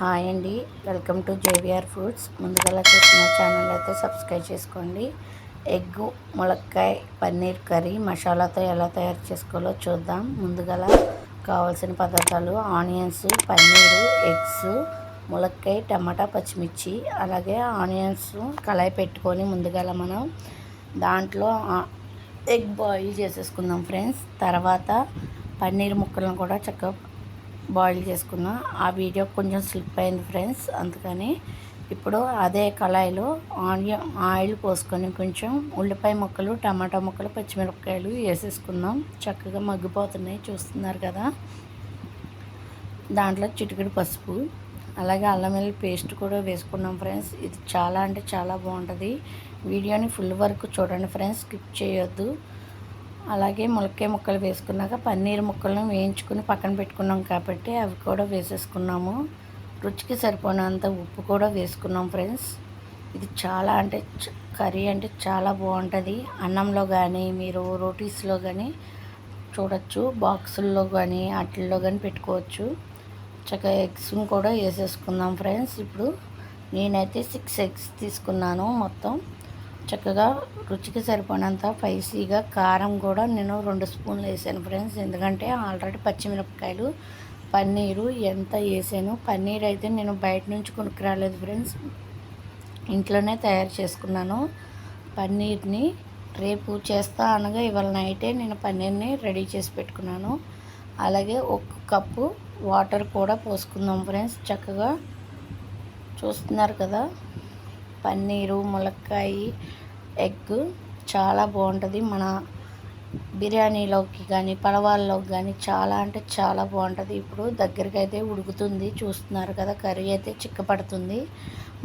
Hi అండి. Welcome to JVR foods ముందుగా చేసిన ఛానల్ అయితే సబ్స్క్రైబ్ చేసుకోండి. ఎగ్ ములక్కాయ పన్నీర్ కర్రీ మసాలాతో ఎలా తయారు చేసుకోవాలో చూద్దాం. ముందుగా కావాల్సిన పదార్థాలు ఆనియన్స్ పన్నీరు ఎగ్స్ ములక్కాయ టమాటా పచ్చిమిర్చి అలాగే ఆనియన్స్ కళాయి పెట్టుకొని ముందుగా మనం దాంట్లో ఎగ్ బాయిల్ చేసేసుకుందాం ఫ్రెండ్స్. తర్వాత పన్నీర్ ముక్కలను కూడా చక్కగా బాయిల్ చేసుకున్నా. ఆ వీడియో కొంచెం స్లిప్ అయింది ఫ్రెండ్స్. అందుకని ఇప్పుడు అదే కళాయిలో ఆనియన్ ఆయిల్ పోసుకొని కొంచెం ఉల్లిపాయ ముక్కలు టమాటా ముక్కలు పచ్చిమిరపకాయలు వేసేసుకుందాం. చక్కగా మగ్గిపోతున్నాయి. చూస్తున్నారు కదా? దాంట్లో చిటికెడు పసుపు అలాగే అల్లం వెల్లి పేస్ట్ కూడా వేసుకున్నాం ఫ్రెండ్స్. ఇది చాలా అంటే చాలా బాగుంటుంది. వీడియోని ఫుల్ వరకు చూడండి ఫ్రెండ్స్. స్కిప్ చేయొద్దు. అలాగే ములక్కాయ ముక్కలు వేసుకున్నాక పన్నీర్ ముక్కలను వేయించుకుని పక్కన పెట్టుకున్నాం కాబట్టి అవి కూడా వేసేసుకున్నాము. రుచికి సరిపోయినంత ఉప్పు కూడా వేసుకున్నాం ఫ్రెండ్స్. ఇది చాలా అంటే కర్రీ అంటే చాలా బాగుంటుంది. అన్నంలో కానీ మీరు రోటీస్లో కానీ చూడొచ్చు బాక్సుల్లో కానీ వాటిల్లో కానీ పెట్టుకోవచ్చు. చక్కగా ఎగ్స్ కూడా వేసేసుకుందాం ఫ్రెండ్స్. ఇప్పుడు నేనైతే సిక్స్ ఎగ్స్ తీసుకున్నాను మొత్తం. చక్కగా రుచికి సరిపడినంత స్పైసీగా కారం కూడా నేను రెండు స్పూన్లు వేసాను ఫ్రెండ్స్. ఎందుకంటే ఆల్రెడీ పచ్చిమిరపకాయలు పన్నీరు ఎంత వేసాను. పన్నీర్ అయితే నేను బయట నుంచి కొనుక్కు రాలేదు ఫ్రెండ్స్. ఇంట్లోనే తయారు చేసుకున్నాను పన్నీర్ని. రేపు చేస్తా అనగా ఇవాళ నైటే నేను పన్నీర్ని రెడీ చేసి పెట్టుకున్నాను. అలాగే ఒక కప్పు వాటర్ కూడా పోసుకుందాం ఫ్రెండ్స్. చక్కగా చూస్తున్నారు కదా. పన్నీరు ములక్కాయి ఎగ్ చాలా బాగుంటుంది. మన బిర్యానీలోకి కానీ పడవాల్లోకి కానీ చాలా అంటే చాలా బాగుంటుంది. ఇప్పుడు దగ్గరికి అయితే ఉడుకుతుంది. చూస్తున్నారు కదా కర్రీ అయితే చిక్కపడుతుంది.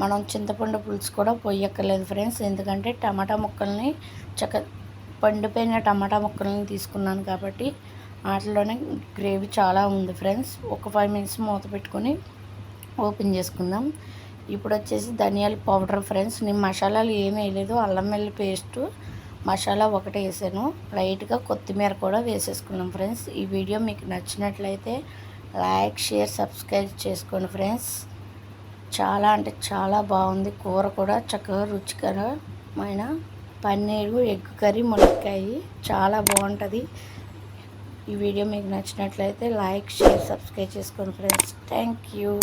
మనం చింతపండు పులుసు కూడా పొయ్యక్కర్లేదు ఫ్రెండ్స్. ఎందుకంటే టమాటా ముక్కల్ని చక్క పండిపోయిన టమాటా ముక్కల్ని తీసుకున్నాను కాబట్టి వాటిలోనే గ్రేవీ చాలా ఉంది ఫ్రెండ్స్. ఒక ఫైవ్ మినిట్స్ మూత పెట్టుకొని ఓపెన్ చేసుకుందాం. ఇప్పుడు వచ్చేసి ధనియాల పౌడర్ ఫ్రెండ్స్ నేను మసాలాలు ఏమీ వేయలేదు అల్లం వెల్లి పేస్టు మసాలా ఒకటి వేసాను. లైట్గా కొత్తిమీర కూడా వేసేసుకున్నాం ఫ్రెండ్స్. ఈ వీడియో మీకు నచ్చినట్లయితే లైక్ షేర్ సబ్స్క్రైబ్ చేసుకోండి ఫ్రెండ్స్. చాలా అంటే చాలా బాగుంది. కూర కూడా చక్కగా రుచికరమైన పన్నీరు ఎగ్ కర్రీ ములక్కాయ చాలా బాగుంటుంది. ఈ వీడియో మీకు నచ్చినట్లయితే లైక్ షేర్ సబ్స్క్రైబ్ చేసుకోండి ఫ్రెండ్స్. Thank you.